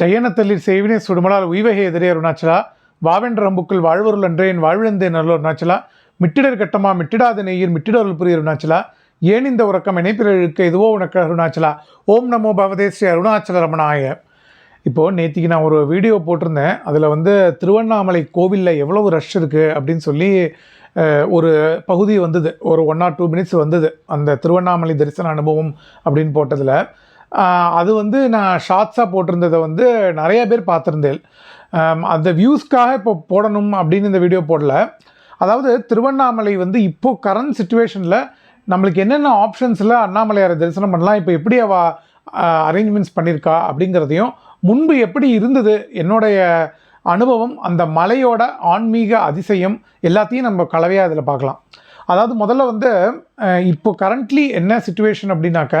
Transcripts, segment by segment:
செய்யனத்தல்லில் செய்வினை சுடுமலால் உய்வகை எதிரே அருணாச்சலா. வாவென்ற அம்புக்குள் வாழ்வருள் அன்றேன் வாழ்விழந்தே நல்ல அருணாச்சலா. மிட்டிடர் கட்டமா மிட்டிடாத நெய்யில் மிட்டிடருள் புரிய அருணாச்சலா. ஏன் இந்த உறக்கம் இணைப்பிற்கு இதுவோ உனக்கு அருணாச்சலா. ஓம் நமோ பவதே ஸ்ரீ அருணாச்சல ரமணாய. இப்போது நேற்றுக்கு நான் ஒரு வீடியோ போட்டிருந்தேன். அதில் வந்து திருவண்ணாமலை கோவிலில் எவ்வளவு ரஷ் இருக்குது அப்படின்னு சொல்லி ஒரு பகுதி வந்தது. ஒரு ஒன் ஆர் டூ மினிட்ஸ் வந்தது. அந்த திருவண்ணாமலை தரிசன அனுபவம் அப்படின்னு போட்டதில். அது வந்து நான் ஷார்ட்ஸாக போட்டிருந்ததை வந்து நிறைய பேர் பார்த்துருந்தேன். அந்த வியூஸ்க்காக இப்போ போடணும் அப்படின்னு இந்த வீடியோ போடல. அதாவது திருவண்ணாமலை வந்து இப்போது கரண்ட் சுச்சுவேஷனில் நம்மளுக்கு என்னென்ன ஆப்ஷன்ஸில் அண்ணாமலையாரை தரிசனம் பண்ணலாம் இப்போ எப்படி அவ அரேஞ்ச்மெண்ட்ஸ் பண்ணியிருக்கா அப்படிங்கிறதையும் முன்பு எப்படி இருந்தது என்னுடைய அனுபவம் அந்த மலையோட ஆன்மீக அதிசயம் எல்லாத்தையும் நம்ம கலவையாக அதில் பார்க்கலாம். அதாவது முதல்ல வந்து இப்போ கரண்ட்லி என்ன சுச்சுவேஷன் அப்படின்னாக்க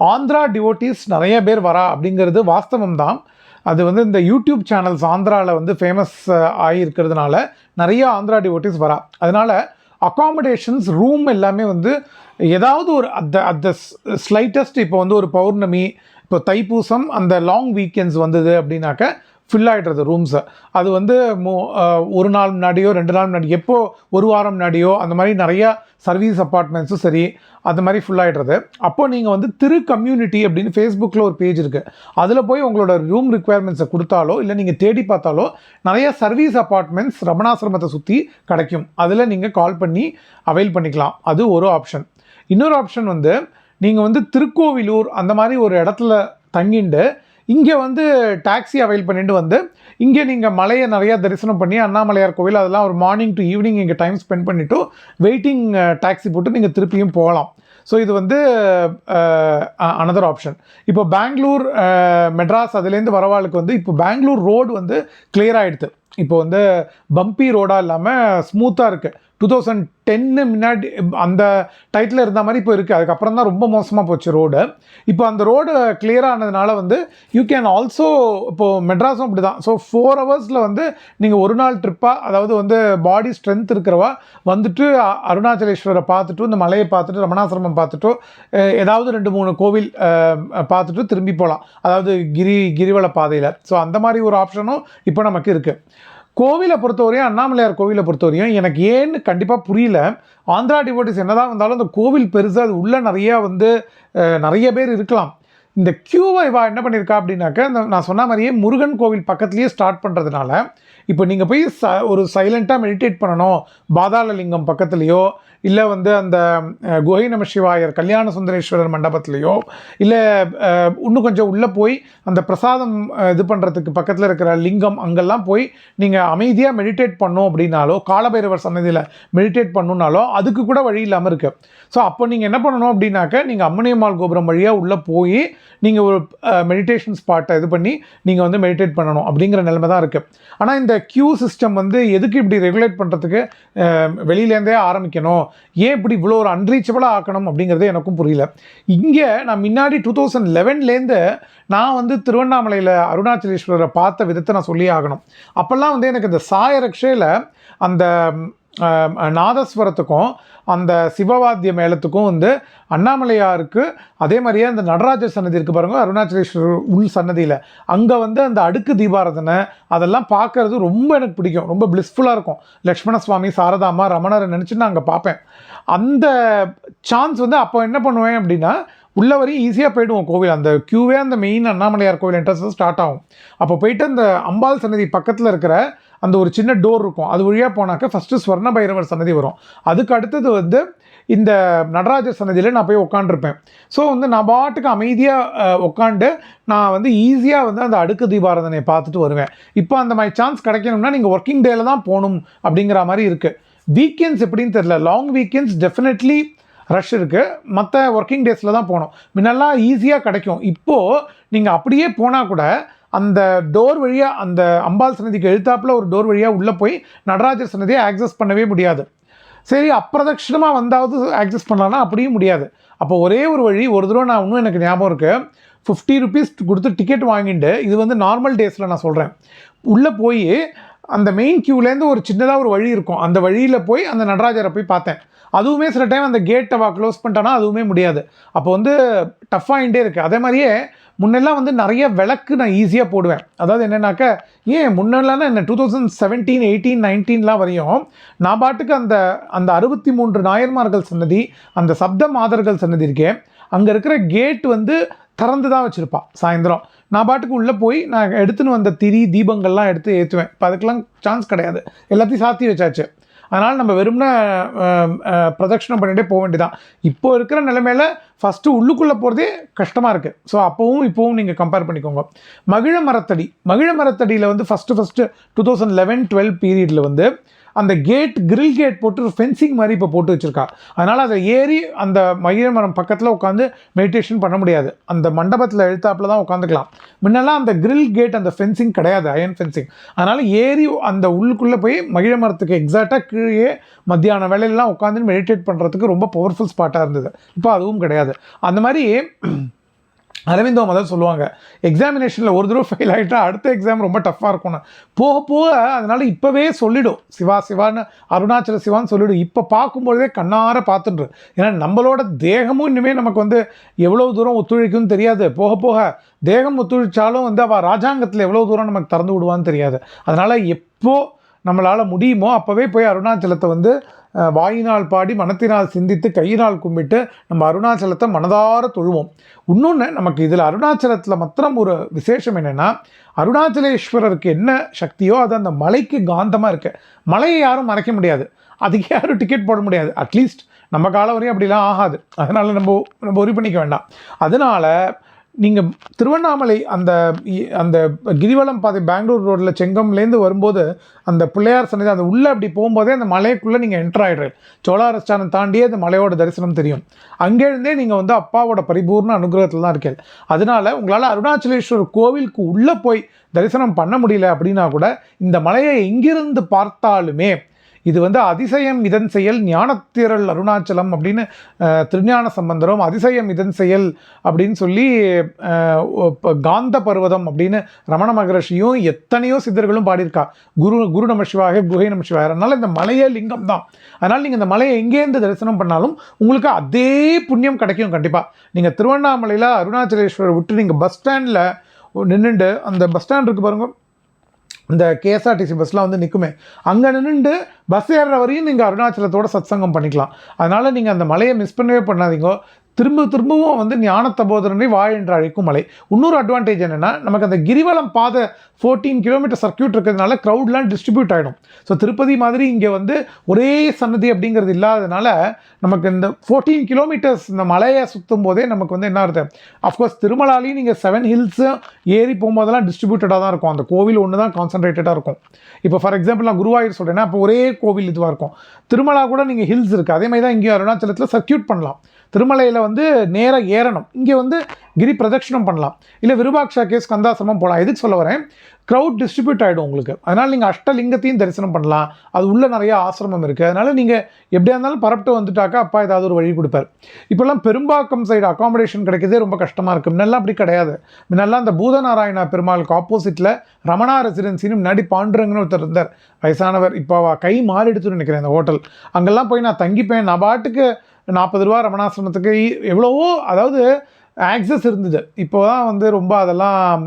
ஆந்திரா டிவோட்டிஸ் நிறைய பேர் வரா அப்படிங்கிறது வாஸ்தவம் தான் அது வந்து இந்த யூடியூப் சேனல்ஸ் ஆந்திராவில் வந்து ஃபேமஸ் ஆகியிருக்கிறதுனால நிறைய ஆந்திரா டிவோட்டிஸ் வரா. அதனால் அக்காமடேஷன்ஸ் ரூம் எல்லாமே வந்து ஏதாவது ஒரு at the at the slightest இப்போ வந்து ஒரு பௌர்ணமி இப்போ தைப்பூசம் அந்த லாங் வீக்கெண்ட்ஸ் வந்தது அப்படின்னாக்க ஃபில் ஆகிடுறது ரூம்ஸை அது வந்து மோ ஒரு நாள் முன்னாடியோ ரெண்டு நாள் முன்னாடி எப்போ ஒரு வாரம் முன்னாடியோ அந்த மாதிரி நிறையா சர்வீஸ் அப்பார்ட்மெண்ட்ஸும் சரி அந்த மாதிரி ஃபுல் ஆகிடுறது அப்போ நீங்கள் வந்து திரு கம்யூனிட்டி அப்படின்னு ஃபேஸ்புக்கில் ஒரு பேஜ் இருக்குது அதில் போய் உங்களோட ரூம் ரிக்குவயர்மெண்ட்ஸை கொடுத்தாலோ இல்லை நீங்கள் தேடி பார்த்தாலோ நிறைய சர்வீஸ் அப்பார்ட்மெண்ட்ஸ் ரமணாசிரமத்தை சுற்றி கிடைக்கும். அதில் நீங்கள் கால் பண்ணி அவைல் பண்ணிக்கலாம். அது ஒரு ஆப்ஷன் இன்னொரு ஆப்ஷன் வந்து நீங்கள் வந்து திருக்கோவிலூர் அந்த மாதிரி ஒரு இடத்துல தங்கிண்டு இங்கே வந்து டாக்ஸி அவைல் பண்ணிட்டு வந்து இங்கே நீங்கள் மலையை நிறையா தரிசனம் பண்ணி அண்ணாமலையார் கோவில் அதெல்லாம் ஒரு மார்னிங் டு ஈவினிங் இங்கே டைம் ஸ்பெண்ட் பண்ணிவிட்டு வெயிட்டிங் டாக்ஸி போட்டு நீங்கள் திருப்பியும் போகலாம். ஸோ இது வந்து அனதர் ஆப்ஷன் இப்போ பெங்களூர் மெட்ராஸ் அதுலேருந்து வரவாளுக்கு வந்து இப்போ பெங்களூர் ரோடு வந்து கிளியர் ஆகிடுது இப்போ வந்து பம்பி ரோடாக இல்லாமல் ஸ்மூத்தாக இருக்குது டூ தௌசண்ட் டென்னு முன்னாடி அந்த டைட்டில் இருந்த மாதிரி இப்போ இருக்குது அதுக்கப்புறம் தான் ரொம்ப மோசமாக போச்சு ரோடு இப்போ அந்த ரோடு கிளியர் ஆனதுனால வந்து யூ கேன் ஆல்சோ இப்போது மெட்ராஸும் அப்படி தான் ஸோ ஃபோர் ஹவர்ஸில் வந்து நீங்கள் ஒரு நாள் ட்ரிப்பாக அதாவது வந்து பாடி ஸ்ட்ரென்த் இருக்கிறவா வந்துட்டு அருணாச்சலேஸ்வரரை பார்த்துட்டு இந்த மலையை பார்த்துட்டு ரமணாசிரமம் பார்த்துட்டு ஏதாவது ரெண்டு மூணு கோவில் பார்த்துட்டு திரும்பி போகலாம் அதாவது கிரி கிரிவல பாதையில். ஸோ அந்த மாதிரி ஒரு ஆப்ஷனும் இப்போ நமக்கு இருக்குது கோவிலை பொறுத்தவரையும் அண்ணாமலையார் கோவிலை பொறுத்தவரையும் எனக்கு ஏன்னு கண்டிப்பாக புரியல. ஆந்திரா டிவோட்டிஸ் என்னதான் வந்தாலும் அந்த கோவில் பெருசாக அது உள்ளே நிறையா வந்து நிறைய பேர் இருக்கலாம். இந்த கியூவை இவா என்ன பண்ணியிருக்கா அப்படின்னாக்க இந்த நான் சொன்ன மாதிரியே முருகன் கோவில் பக்கத்துலேயே ஸ்டார்ட் பண்ணுறதுனால இப்போ நீங்கள் போய் ச ஒரு சைலண்ட்டாக மெடிடேட் பண்ணணும். பாதாள லிங்கம் பக்கத்துலேயோ இல்லை வந்து அந்த குகை நம சிவாயர் கல்யாண சுந்தரேஸ்வரர் மண்டபத்துலேயோ இல்லை இன்னும் கொஞ்சம் உள்ளே போய் அந்த பிரசாதம் இது பண்ணுறதுக்கு பக்கத்தில் இருக்கிற லிங்கம் அங்கெல்லாம் போய் நீங்கள் அமைதியாக மெடிடேட் பண்ணும் அப்படின்னாலோ காலபைரவர் சன்னதியில் மெடிடேட் பண்ணணுன்னாலோ அதுக்கு கூட வழி இல்லாமல் இருக்குது ஸோ அப்போ நீங்கள் என்ன பண்ணணும் அப்படின்னாக்க நீங்கள் அம்மனியம்மாள் கோபுரம் வழியாக உள்ளே போய் நீங்கள் ஒரு மெடிடேஷன் ஸ்பாட்டை இது பண்ணி நீங்கள் வந்து மெடிடேட் பண்ணணும் அப்படிங்கிற நிலைமை தான் இருக்குது ஆனால் இந்த கியூ சிஸ்டம் வந்து எதுக்கு இப்படி ரெகுலேட் பண்ணுறதுக்கு வெளியிலேருந்தே ஆரம்பிக்கணும்? ஏன் இப்படி இவ்வளோ ஒரு அன்ரீச்சபிளாக ஆக்கணும் அப்படிங்கிறது எனக்கும் புரியல. இங்கே நான் முன்னாடி டூ தௌசண்ட் லெவன்லேருந்து நான் வந்து திருவண்ணாமலையில் அருணாச்சலேஸ்வரரை பார்த்த விதத்தை நான் சொல்லி ஆகணும். அப்போல்லாம் வந்து எனக்கு இந்த சாயரக்ஷையில் அந்த நாதஸ்வரத்துக்கும் அந்த சிவவாத்திய மேளத்துக்கும் வந்து அண்ணாமலையாருக்கு அதே மாதிரியே அந்த நடராஜர் சன்னதி இருக்குது பாருங்க அருணாச்சலேஸ்வரர் உள் சன்னதியில். அங்கே வந்து அந்த அடுக்கு தீபாரதனை அதெல்லாம் பார்க்கறது ரொம்ப எனக்கு பிடிக்கும். ரொம்ப பிளிஸ்ஃபுல்லாக இருக்கும். லக்ஷ்மண சுவாமி சாரதாமா ரமணரை நினச்சி நான் அங்கே பார்ப்பேன் அந்த சான்ஸ் வந்து அப்போ என்ன பண்ணுவேன் அப்படின்னா உள்ள வரையும் ஈஸியாக போயிடுவோம் கோவில். அந்த க்யூவே அந்த மெயின் அண்ணாமலையார் கோவில் என்ட்ரன்ஸ் ஸ்டார்ட் ஆகும். அப்போ போயிட்டு அந்த அம்பாள் சன்னதி பக்கத்தில் இருக்கிற அந்த ஒரு சின்ன டோர் இருக்கும். அது வழியாக போனாக்க ஃபஸ்ட்டு ஸ்வர்ண பைரவர் சன்னதி வரும். அதுக்கு அடுத்தது வந்து இந்த நடராஜர் சன்னதியில் நான் போய் உட்காண்டிருப்பேன் ஸோ வந்து நான் பாட்டுக்கு அமைதியாக உட்காந்து நான் வந்து ஈஸியாக வந்து அந்த அடுக்கு தீபாரதனையை பார்த்துட்டு வருவேன். இப்போ அந்த மாதிரி சான்ஸ் கிடைக்கணும்னா நீங்கள் ஒர்க்கிங் டேல தான் போகணும் அப்படிங்கிற மாதிரி இருக்குது வீக்கெண்ட்ஸ் எப்படின்னு தெரியல. லாங் வீக்கெண்ட்ஸ் டெஃபினெட்லி ரஷ் இருக்குது மற்ற ஒர்க்கிங் டேஸில் தான் போகணும். முன்னெல்லாம் ஈஸியாக கிடைக்கும். இப்போது நீங்கள் அப்படியே போனால் கூட அந்த டோர் வழியாக அந்த அம்பாள் சன்னதிக்கு எழுத்தாப்புல ஒரு டோர் வழியாக உள்ளே போய் நடராஜர் சன்னதியை ஆக்சஸ் பண்ணவே முடியாது. சரி அப்பிரதட்சிணமாக வந்தாவது ஆக்சஸ் பண்ணலான்னா அப்படியும் முடியாது. அப்போ ஒரே ஒரு வழி ஒரு தடவை நான் இன்னும் எனக்கு ஞாபகம் இருக்குது ஃபிஃப்டி ருபீஸ் கொடுத்து டிக்கெட் வாங்கிட்டு இது வந்து நார்மல் டேஸில் நான் சொல்கிறேன் உள்ளே போய் அந்த மெயின் க்யூலேருந்து ஒரு சின்னதாக ஒரு வழி இருக்கும். அந்த வழியில் போய் அந்த நடராஜரை போய் பார்த்தேன். அதுவுமே சில டைம் அந்த கேட்டை வா க்ளோஸ் பண்ணிட்டானா அதுவுமே முடியாது. அப்போ வந்து டஃப்பாகிட்டே இருக்குது அதே மாதிரியே முன்னெல்லாம் வந்து நிறைய விளக்கு நான் ஈஸியாக போடுவேன். அதாவது என்னென்னாக்க ஏன் முன்னெல்லாம் என்ன டூ தௌசண்ட் செவன்டீன் எயிட்டீன் நைன்டீன்லாம் வரையும் நான் பாட்டுக்கு அந்த அந்த அறுபத்தி மூன்று நாயன்மார்கள் சன்னதி அந்த சப்த மாதர்கள் சன்னதி இருக்கேன் அங்கே இருக்கிற கேட் வந்து திறந்து தான் வச்சுருப்பாள் சாயந்தரம். நான் பாட்டுக்கு உள்ளே போய் நான் எடுத்துன்னு வந்த திரி தீபங்கள்லாம் எடுத்து ஏற்றுவேன் இப்போ அதுக்கெல்லாம் சான்ஸ் கிடையாது. எல்லாத்தையும் சாத்தி வச்சாச்சு. அதனால் நம்ம வெறும்னா பிரதட்சணம் பண்ணிகிட்டே போக வேண்டியதான் இப்போ இருக்கிற நிலைமையில் ஃபஸ்ட்டு உள்ளுக்குள்ளே போகிறதே கஷ்டமாக இருக்குது ஸோ அப்போவும் இப்போவும் நீங்கள் கம்பேர் பண்ணிக்கோங்க. மகிழ மரத்தடி. மகிழ மரத்தடியில் வந்து first first two thousand eleven twelve பீரியடில் வந்து அந்த கேட் கிரில் கேட் போட்டு ஒரு ஃபென்சிங் மாதிரி இப்போ போட்டு வச்சுருக்கா. அதனால் அதை ஏறி அந்த மகிழ மரம் பக்கத்தில் உட்காந்து மெடிடேஷன் பண்ண முடியாது. அந்த மண்டபத்தில் எழுத்தாப்பில் தான் உட்காந்துக்கலாம் முன்னெல்லாம் அந்த கிரில் கேட் அந்த ஃபென்சிங் கிடையாது அயன் ஃபென்சிங் அதனால் ஏறி அந்த உள்ளுக்குள்ளே போய் மகிழ மரத்துக்கு எக்ஸாக்டாக கீழே மத்தியான வேலையெல்லாம் உட்காந்து மெடிடேட் பண்ணுறதுக்கு ரொம்ப பவர்ஃபுல் ஸ்பாட்டாக இருந்தது. இப்போ அதுவும் கிடையாது. அந்த மாதிரி அரவிந்தோ மதம் சொல்லுவாங்க. எக்ஸாமினேஷனில் ஒரு தடவை ஃபெயில் ஆகிட்டா அடுத்த எக்ஸாம் ரொம்ப டஃப்பாக இருக்கும்னு. போக போக அதனால் இப்போவே சொல்லிடும். சிவா சிவான்னு அருணாச்சல சிவான்னு சொல்லிவிடும் இப்போ பார்க்கும்பொழுதே கண்ணார பார்த்துட்டு ஏன்னா நம்மளோட தேகமும் இனிமேல் நமக்கு வந்து எவ்வளோ தூரம் ஒத்துழைக்கும்னு தெரியாது. போக போக தேகம் ஒத்துழைச்சாலும் வந்து அவள் ராஜாங்கத்தில் எவ்வளோ தூரம் நமக்கு திறந்து விடுவான்னு தெரியாது. அதனால் எப்போது நம்மளால் முடியுமோ அப்போவே போய் அருணாச்சலத்தை வந்து வாயினால் பாடி மனத்தினால் சிந்தித்து கையினால் கும்பிட்டு நம்ம அருணாச்சலத்தை மனதார தொழுவோம். இன்னொன்று நமக்கு இதில் அருணாச்சலத்தில் மாத்திரம் ஒரு விசேஷம் என்னென்னா அருணாச்சலேஸ்வரருக்கு என்ன சக்தியோ அது அந்த மலைக்கு காந்தமாக இருக்குது மலையை யாரும் மறைக்க முடியாது. அதுக்கு யாரும் டிக்கெட் போட முடியாது. அட்லீஸ்ட் நம்ம காலம் வரையும் அப்படிலாம் ஆகாது. அதனால் நம்ம நம்ம உரி பண்ணிக்க வேண்டாம். அதனால் நீங்கள் திருவண்ணாமலை அந்த இ- அந்த கிரிவலம் பாதை பெங்களூர் ரோட்டில் செங்கம்லேருந்து வரும்போது அந்த பிள்ளையார் சன்னதி அந்த உள்ளே அப்படி போகும்போதே அந்த மலைக்குள்ளே நீங்கள் என்டர் ஆகிடுறீங்க சோழாரஸ்தானம் தாண்டியே அந்த மலையோட தரிசனம் தெரியும். அங்கேருந்தே நீங்கள் வந்து அப்பாவோட பரிபூர்ண அனுகிரகத்தில் தான் இருக்கீங்க. அதனால உங்களால் அருணாச்சலேஸ்வரர் கோவிலுக்கு உள்ளே போய் தரிசனம் பண்ண முடியல அப்படின்னா கூட இந்த மலையை எங்கிருந்து பார்த்தாலுமே இது வந்து அதிசயம் இதன் செயல் ஞானத்திரள் அருணாச்சலம் அப்படின்னு திருஞான சம்பந்தரும் அதிசயம் இதன் செயல் அப்படின்னு சொல்லி காந்த பர்வதம் அப்படின்னு ரமண மகரிஷியும் எத்தனையோ சித்தர்களும் பாடியிருக்கா. குரு குரு நம குகை நம அதனால் இந்த மலையே லிங்கம் தான். அதனால் நீங்கள் இந்த மலையை எங்கேருந்து தரிசனம் பண்ணாலும் உங்களுக்கு அதே புண்ணியம் கிடைக்கும் கண்டிப்பாக நீங்கள் திருவண்ணாமலையில் அருணாச்சலேஸ்வரர் விட்டு நீங்கள் பஸ் ஸ்டாண்டில் நின்றுண்டு அந்த பஸ் ஸ்டாண்ட் இருக்குது பாருங்கள் இந்த கேஎஸ்ஆர்டிசி பஸ்லாம் வந்து நிற்குமே அங்கே நின்று பஸ் ஏறுற வரையும் நீங்கள் அருணாச்சலத்தோட சத்சங்கம் பண்ணிக்கலாம். அதனால் நீங்கள் அந்த மலையை மிஸ் பண்ணவே பண்ணாதீங்க. திரும்ப திரும்பவும் வந்து ஞான தபோதரனை வாழ் என்று அழைக்கும் மலை. இன்னொரு அட்வான்டேஜ் என்னென்னா நமக்கு அந்த கிரிவலம் பாதை ஃபோர்டீன் கிலோமீட்டர் சர்க்கியூட் இருக்கிறதுனால க்ரௌட்லாம் டிஸ்ட்ரிபியூட் ஆகிடும் ஸோ திருப்பதி மாதிரி இங்கே வந்து ஒரே சன்னதி அப்படிங்கிறது இல்லாததுனால நமக்கு இந்த ஃபோர்டீன் கிலோமீட்டர்ஸ் இந்த மலையை சுற்றும் போதே நமக்கு வந்து என்ன அர்த்தம் அஃப்கோர்ஸ் திருமலாலையும் நீங்கள் செவன் ஹில்ஸும் ஏறி போகும்போதெல்லாம் டிஸ்ட்ரிபியூட்டடாக தான் இருக்கும். அந்த கோவில் ஒன்று தான் கான்சன்ட்ரேட்டடாக இருக்கும். இப்போ ஃபார் எக்ஸாம்பிள் நான் குருவாயூர் சொல்கிறேன்னா அப்போ ஒரே கோவில் இதுவாக இருக்கும். திருமலா கூட நீங்கள் ஹில்ஸ் இருக்குது அதே மாதிரி தான் இங்கேயும் அருணாச்சலத்தில் சர்க்கியூட் பண்ணலாம். திருமலையில் வந்து நேராக ஏறணும். இங்கே வந்து கிரி பிரதட்சணம் பண்ணலாம். இல்லை விருபாக்ஷா கேஸ் கந்தாசிரமம் போகலாம் எதுக்கு சொல்ல வரேன்? க்ரௌட் டிஸ்ட்ரிபியூட் ஆகிடும் உங்களுக்கு. அதனால் நீங்கள் அஷ்டலிங்கத்தையும் தரிசனம் பண்ணலாம். அது உள்ளே நிறைய ஆசிரமம் இருக்குது அதனால் நீங்கள் எப்படியா இருந்தாலும் பரப்பிட்டு வந்துட்டாக்கா அப்பா ஏதாவது ஒரு வழி கொடுப்பார். இப்போல்லாம் பெரும்பாக்கம் சைடு அகாமடேஷன் கிடைக்கிறதே ரொம்ப கஷ்டமாக இருக்குது முன்னெல்லாம் அப்படி கிடையாது. முன்னெல்லாம் அந்த பூதநாராயணா பெருமாளுக்கு ஆப்போசிட்டில் ரமணா ரெசிடென்சின்னு முன்னாடி பாண்டுரங்கன்னு ஒருத்தர் இருந்தார். வயசானவர். இப்போ கை மாறிடுச்சுன்னு நினைக்கிறேன் அந்த ஹோட்டல் அங்கெல்லாம் போய் நான் தங்கிப்பேன். நான் பாட்டுக்கு நாற்பது ரூபா ரமணாசிரமத்துக்கு எவ்வளவோ அதாவது ஆக்சஸ் இருந்தது. இப்போ தான் வந்து ரொம்ப அதெல்லாம்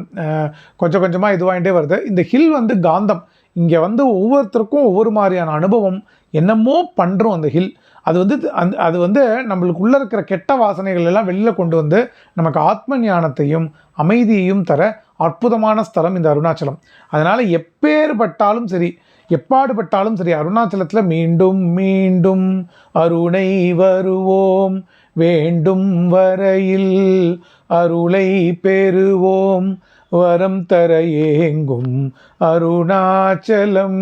கொஞ்சம் கொஞ்சமாக இதுவாகிட்டே வருது. இந்த ஹில் வந்து காந்தம். இங்கே வந்து ஒவ்வொருத்தருக்கும் ஒவ்வொரு மாதிரியான அனுபவம் என்னமோ பண்ணுறோம் அந்த ஹில் அது வந்து அந் அது வந்து நம்மளுக்குள்ளே இருக்கிற கெட்ட வாசனைகள் எல்லாம் வெளியில் கொண்டு வந்து நமக்கு ஆத்ம ஞானத்தையும் அமைதியையும் தர அற்புதமான ஸ்தலம் இந்த அருணாச்சலம். அதனால் எப்பேறுபட்டாலும் சரி எப்பாடுபட்டாலும் சரி அருணாச்சலத்தில் மீண்டும் மீண்டும் அருணை வருவோம். வேண்டும் வரையில் அருளை பெறுவோம். வரம் தர ஏங்கும் அருணாச்சலம்.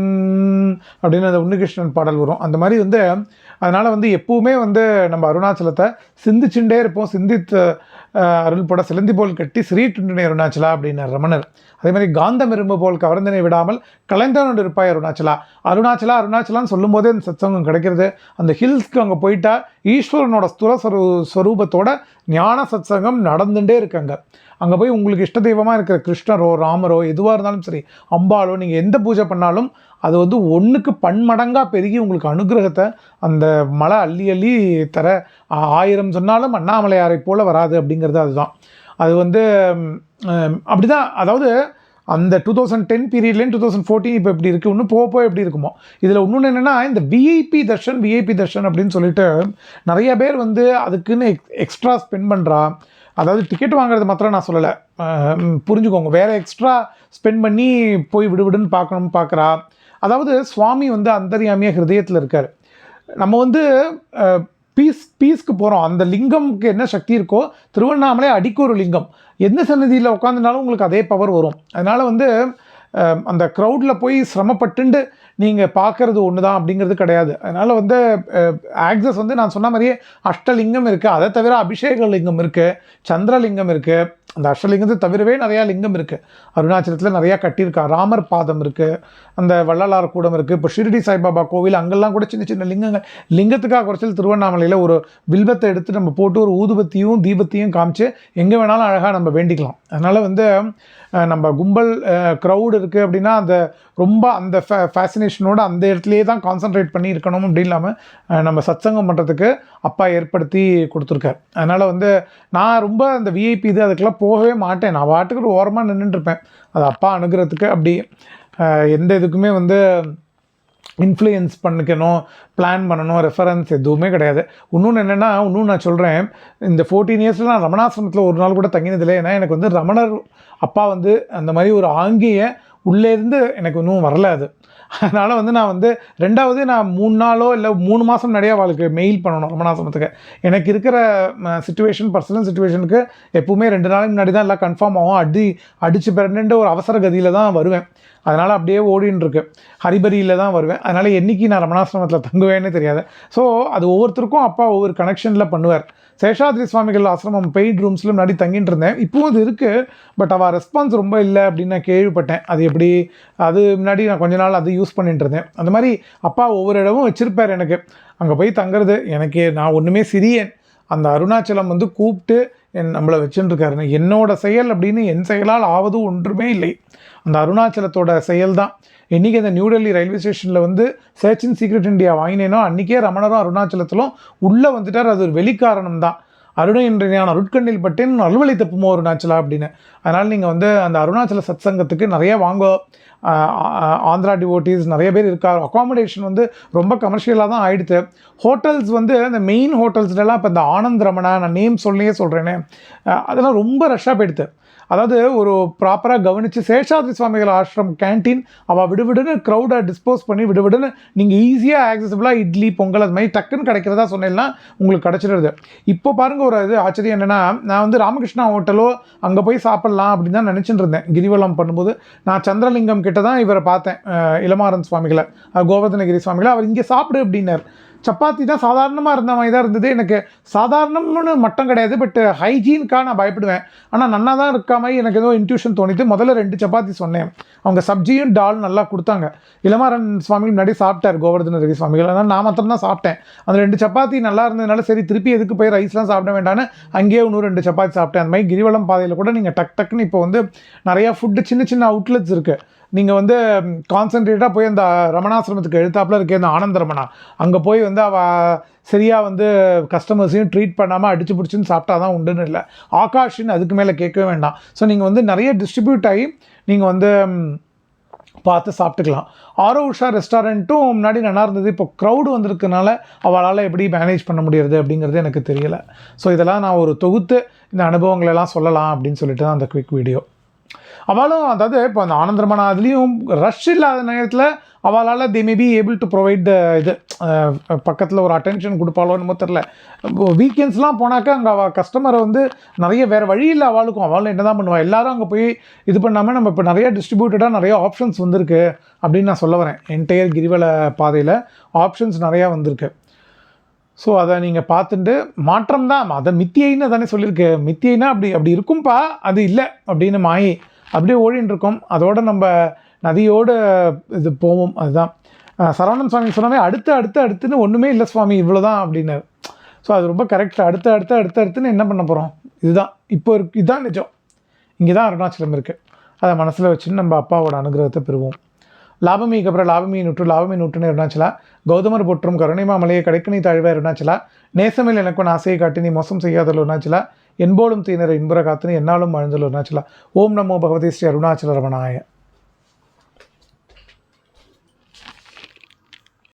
அப்படின்னு அந்த உன்னிகிருஷ்ணன் பாடல் வரும். அந்த மாதிரி வந்து அதனால் வந்து எப்பவுமே வந்து நம்ம அருணாச்சலத்தை சிந்திச்சுட்டே இருப்போம் சிந்தித்து அருள் போட சிலந்தி போல் கட்டி ஸ்ரீ டுண்டினை அருணாச்சலா அப்படின்னார் ரமணர். அதே மாதிரி காந்தம் இரும்பு போல் கவர்ந்தனை விடாமல் கலைந்தனோடு இருப்பாய் அருணாச்சலா. அருணாச்சலா அருணாச்சலான்னு சொல்லும்போதே அந்த சத்சங்கம் கிடைக்கிறது. அந்த ஹில்ஸ்க்கு அங்கே போயிட்டா ஈஸ்வரனோட ஸ்துல ஸ்வரூ ஸ்வரூபத்தோட ஞான சத்சங்கம் நடந்துட்டே இருக்காங்க அங்கே. போய் உங்களுக்கு இஷ்ட தெய்வமாக இருக்கிற கிருஷ்ணரோ ராமரோ எதுவாக இருந்தாலும் சரி அம்பாலோ நீங்கள் எந்த பூஜை பண்ணாலும் அது வந்து ஒன்றுக்கு பன்மடங்காக பெருகி உங்களுக்கு அனுகிரகத்தை அந்த மலை அள்ளி அள்ளி தர ஆயிரம் சொன்னாலும் அண்ணாமலையாரை போல் வராது அப்படிங்கிறது அதுதான். அது வந்து அப்படி தான் அதாவது அந்த டூ தௌசண்ட் டென் பீரியட்லேருந்து டூ தௌசண்ட் ஃபோர்டீன் இப்போ எப்படி இருக்குது இன்னும் போக போக எப்படி இருக்குமோ. இதில் இன்னொன்று என்னென்னா இந்த விஐபி தர்ஷன் விஐபி தர்ஷன் அப்படின்னு சொல்லிட்டு நிறைய பேர் வந்து அதுக்குன்னு எக் எக்ஸ்ட்ரா ஸ்பெண்ட் பண்ணுறா அதாவது டிக்கெட் வாங்குறது மாத்திரம் நான் சொல்லலை. புரிஞ்சுக்கோங்க. வேறு எக்ஸ்ட்ரா ஸ்பெண்ட் பண்ணி போய் விடுவிடுன்னு பார்க்கணும்னு பார்க்குறா. அதாவது சுவாமி வந்து அந்தரியாமியாக ஹிருதயத்தில் இருக்கார். நம்ம வந்து பீஸ் பீஸ்க்கு போகிறோம் அந்த லிங்கம்க்கு என்ன சக்தி இருக்கோ திருவண்ணாமலை அடிக்கொரு லிங்கம். எந்த சன்னதியில் உட்காந்துனாலும் உங்களுக்கு அதே பவர் வரும். அதனால் வந்து அந்த க்ரௌடில் போய் சிரமப்பட்டுண்டு நீங்கள் பார்க்குறது ஒன்று தான் அப்படிங்கிறது கிடையாது. அதனால் வந்து ஆக்சஸ் வந்து நான் சொன்ன மாதிரியே அஷ்டலிங்கம் இருக்குது அதை தவிர அபிஷேக லிங்கம் இருக்குது சந்திரலிங்கம் இருக்குது அந்த அஷ்டலிங்கத்தை தவிரவே நிறையா லிங்கம் இருக்குது அருணாச்சலத்தில் நிறையா கட்டியிருக்கா. ராமர் பாதம் இருக்குது அந்த வள்ளலார் கூடம் இருக்குது இப்போ ஷிரடி சாய்பாபா கோவில் அங்கெல்லாம் கூட சின்ன சின்ன லிங்கங்கள். லிங்கத்துக்காக குறைச்சல் திருவண்ணாமலையில் ஒரு வில்வத்தை எடுத்து நம்ம போட்டு ஒரு ஊதுபத்தியும் தீபத்தையும் காமிச்சு எங்கே வேணாலும் அழகாக நம்ம வேண்டிக்கலாம். அதனால் வந்து நம்ம கும்பல் க்ரௌடு இருக்குது அப்படின்னா அந்த ரொம்ப அந்த ஃபே ஃபேசினேஷனோட அந்த இடத்துலையே தான் கான்சென்ட்ரேட் பண்ணி இருக்கணும் அப்படி இல்லாமல் நம்ம சத்சங்கம் பண்ணுறதுக்கு அப்பா ஏற்படுத்தி கொடுத்துருக்கார். அதனால் வந்து நான் ரொம்ப அந்த விஐபி இது அதுக்கெல்லாம் போகவே மாட்டேன். நான் பாட்டுக்கு ஒரு ஓரமாக நின்றுட்டுருப்பேன் அது அப்பா அணுகிறதுக்கு அப்படி எந்த இதுக்குமே வந்து இன்ஃப்ளூயன்ஸ் பண்ணிக்கணும் பிளான் பண்ணணும் ரெஃபரன்ஸ் எதுவுமே கிடையாது. இன்னொன்று என்னென்னா இன்னும் நான் சொல்கிறேன் இந்த ஃபோர்டீன் இயர்ஸில் நான் ரமணாசிரமத்தில் ஒரு நாள் கூட தங்கினதில்லை. ஏன்னா எனக்கு வந்து ரமணர் அப்பா வந்து அந்த மாதிரி ஒரு ஆங்கிய உள்ளேருந்து எனக்கு இன்னும் வரல அது. அதனால் வந்து நான் வந்து ரெண்டாவது நான் மூணு நாளோ இல்லை மூணு மாதம் நிறையா அவளுக்கு மெயில் பண்ணணும் ரமணாசிரமத்துக்கு எனக்கு இருக்கிற சுச்சுவேஷன் பர்சனல் சுச்சுவேஷனுக்கு எப்பவுமே ரெண்டு நாளைக்கு முன்னாடி தான் எல்லாம் கன்ஃபார்ம் ஆகும். அடி அடிச்சு பிறண்டு ஒரு அவசர கதியில் தான் வருவேன். அதனால் அப்படியே ஓடின்னு இருக்கு. ஹரிபரியில் தான் வருவேன். அதனால் என்னைக்கு நான் ரமணாசிரமத்தில் தங்குவேன்னு தெரியாது. ஸோ அது ஒவ்வொருத்தருக்கும் அப்பா ஒவ்வொரு கனெக்ஷனில் பண்ணுவார். சேஷாத்ரி சுவாமிகள் ஆசிரமம் பெய்ட் ரூம்ஸில் முன்னாடி தங்கிட்டு இருந்தேன். இப்போவும் அது இருக்குது பட் அவள் ரெஸ்பான்ஸ் ரொம்ப இல்லை அப்படின்னு நான் கேள்விப்பட்டேன். அது எப்படி? அது முன்னாடி நான் கொஞ்ச நாள் அது யூஸ் பண்ணிட்டு இருந்தேன் அந்த மாதிரி அப்பா ஒவ்வொரு இடமும் வச்சுருப்பார் எனக்கு. அங்கே போய் தங்குறது எனக்கு நான் ஒன்றுமே சிறியன் அந்த அருணாச்சலம் வந்து கூப்பிட்டு என் நம்மளை வச்சுட்டு என்னோட செயல் அப்படின்னு என் செயலால் ஆவது ஒன்றுமே இல்லை. அந்த அருணாச்சலத்தோட செயல் தான் இன்றைக்கி அந்த நியூ டெல்லி ரயில்வே ஸ்டேஷனில் வந்து சர்ச் இன் சீக்ரெட் இந்தியா வாங்கினேனோ அன்றைக்கே ரமணரும் அருணாச்சலத்திலும் உள்ளே வந்துட்டார். அது ஒரு வெளிக்காரணம் தான் அருணை என்ற ஞான அருட்கண்ணில் பட்டேன் அலுவலை தப்புமோ அருணாச்சலா அப்படின்னு. அதனால் நீங்கள் வந்து அந்த அருணாச்சல சத்சங்கத்துக்கு நிறைய வாங்க. ஆந்திரா டிவோட்டிஸ் நிறைய பேர் இருக்கார். அகாமடேஷன் வந்து ரொம்ப கமர்ஷியலாக தான் ஆயிடுது. ஹோட்டல்ஸ் வந்து இந்த மெயின் ஹோட்டல்ஸ்லாம் இப்போ இந்த ஆனந்த் ரமணா நான் நேம் சொல்லியே சொல்கிறேனே அதெல்லாம் ரொம்ப ரஷ்ஷாக போயிடுது. அதாவது ஒரு ப்ராப்பராக கவனித்து சேஷாத்ரி சுவாமிகள் ஆசிரம் கேன்டீன் அவள் விடுவிடுன்னு க்ரௌடை டிஸ்போஸ் பண்ணி விடுவிடுன்னு நீங்கள் ஈஸியாக ஆக்சசபிளாக இட்லி பொங்கல் அது மாதிரி டக்குன்னு கிடைக்கிறதா சொன்னேன்னா உங்களுக்கு கிடச்சிடுது இப்போ பாருங்கள் ஒரு இது ஆச்சரியம் என்னென்னா நான் வந்து ராமகிருஷ்ணா ஹோட்டலோ அங்கே போய் சாப்பிட்லாம் அப்படின்னு தான் நினச்சிட்டு இருந்தேன். கிரிவலம் பண்ணும்போது நான் சந்திரலிங்கம் கிட்ட தான் இவரை பார்த்தேன் இளமாரன் இளமாறன் சுவாமிகளை கோவர்தனகிரி சுவாமிகளை. அவர் இங்கே சாப்பிடு அப்படின்னார். சப்பாத்தி தான் சாதாரணமாக இருந்த மாதிரி தான் இருந்தது. எனக்கு சாதாரணம்னு மட்டம் கிடையாது பட் ஹைஜீனுக்காக நான் பயப்படுவேன். ஆனால் நன்னா தான் இருக்க மாதிரி எனக்கு ஏதோ இன்ட்யூஷன் தோணிது. முதல்ல ரெண்டு சப்பாத்தி சொன்னேன். அவங்க சப்ஜியும் டால் நல்லா கொடுத்தாங்க. இளமாறன் சுவாமி முன்னாடி சாப்பிட்டார் கோவர்தனகிரி சுவாமிகள். ஆனால் நான் மாத்திரம் தான் சாப்பிட்டேன். அந்த ரெண்டு சப்பாத்தி நல்லா இருந்ததுனால சரி திருப்பி எதுக்கு போய் ரைஸ்லாம் சாப்பிட வேண்டாம்னு அங்கேயே இன்னும் ரெண்டு சப்பாத்தி சாப்பிட்டேன். அந்த மாதிரி கிரிவலம் பாதையில் கூட நீங்கள் டக் டக்குன்னு இப்போ வந்து நிறையா ஃபுட்டு சின்ன சின்ன அவுட்லெட்ஸ் இருக்குது நீங்கள் வந்து கான்சன்ட்ரேட்டாக போய் அந்த ரமணாசிரமத்துக்கு எழுத்தாப்புல இருக்கே இந்த ஆனந்த ரமணா அங்கே போய் வந்து அவ சரியாக வந்து கஸ்டமர்ஸையும் ட்ரீட் பண்ணாமல் அடிச்சு பிடிச்சின்னு சாப்பிட்டா தான் உண்டுன்னு இல்லை. ஆகாஷின்னு அதுக்கு மேலே கேட்கவே வேண்டாம். ஸோ நீங்கள் வந்து நிறைய டிஸ்ட்ரிபியூட் ஆகி நீங்கள் வந்து பார்த்து சாப்பிட்டுக்கலாம். ஆரோ உஷா ரெஸ்டாரண்ட்டும் முன்னாடி நல்லா இருந்தது. இப்போ க்ரௌடு வந்திருக்கனால அவளால் எப்படி மேனேஜ் பண்ண முடியறது அப்படிங்கிறது எனக்கு தெரியலை. ஸோ இதெல்லாம் நான் ஒரு தொகுத்து இந்த அனுபவங்களெல்லாம் சொல்லலாம் அப்படின்னு சொல்லிட்டு தான் அந்த குவிக் வீடியோ அவளும் அதாவது இப்போ அந்த ஆனந்தரமான அதுலேயும் ரஷ் இல்லாத நேரத்தில் அவளால் they may be able to provide the இது பக்கத்தில் ஒரு அட்டென்ஷன் கொடுப்பாளோ என்னமோ தெரில வீக்கெண்ட்ஸ்லாம் போனாக்கா அங்கே அவள் கஸ்டமரை வந்து நிறைய வேறு வழி இல்லை அவளுக்கும். அவளும் என்ன தான் பண்ணுவாள் எல்லாரும் அங்கே போய் இது பண்ணாமல் நம்ம இப்போ நிறைய டிஸ்ட்ரிபியூட்டடாக நிறைய ஆப்ஷன்ஸ் வந்திருக்கு அப்படின்னு நான் சொல்ல வரேன். என்டையர் கிரிவல பாதையில் ஆப்ஷன்ஸ் நிறையா வந்திருக்கு. ஸோ அதை நீங்கள் பார்த்துட்டு மாற்றம் தான் அதை மித்தியைன்னு தானே சொல்லியிருக்கு. மித்தியைனா அப்படி அப்படி இருக்கும்பா அது இல்லை அப்படின்னு மாயை அப்படியே ஓடின்னு இருக்கோம் நம்ம நதியோடு இது போவோம் அதுதான். சரவணன் சுவாமி சொன்னாவே அடுத்து அடுத்து அடுத்துன்னு ஒன்றுமே இல்லை சுவாமி இவ்வளோ தான் அப்படின்னாரு. ஸோ அது ரொம்ப கரெக்ட் அடுத்து அடுத்து அடுத்து அடுத்துன்னு என்ன பண்ண போகிறோம் இதுதான். இப்போ இருக்கு இதுதான் நிஜம். இங்கே தான் அருணாச்சலம் இருக்குது அதை மனசில் வச்சுன்னு நம்ம அப்பாவோட அனுகிரகத்தை பெறுவோம். லாபமீ கபர லாபமீ நூற்று லாபமீ நூற்றுன்னு அருணாச்சலா கௌதமர் போற்றும் கருணைமா மலையை கடைக்கணி தாழ்வே அருணாச்சலா நேசமில் எனக்கு ஆசையை காட்டி நீ மோசம் செய்யாதல் அருணாச்சலா என்போலும் தீனரை இன்புற காத்துனி என்னாலும் வாழ்ந்தல் அருணாச்சலா ஓம் நமோ பகவதி ஸ்ரீ அருணாச்சல ரமணாய.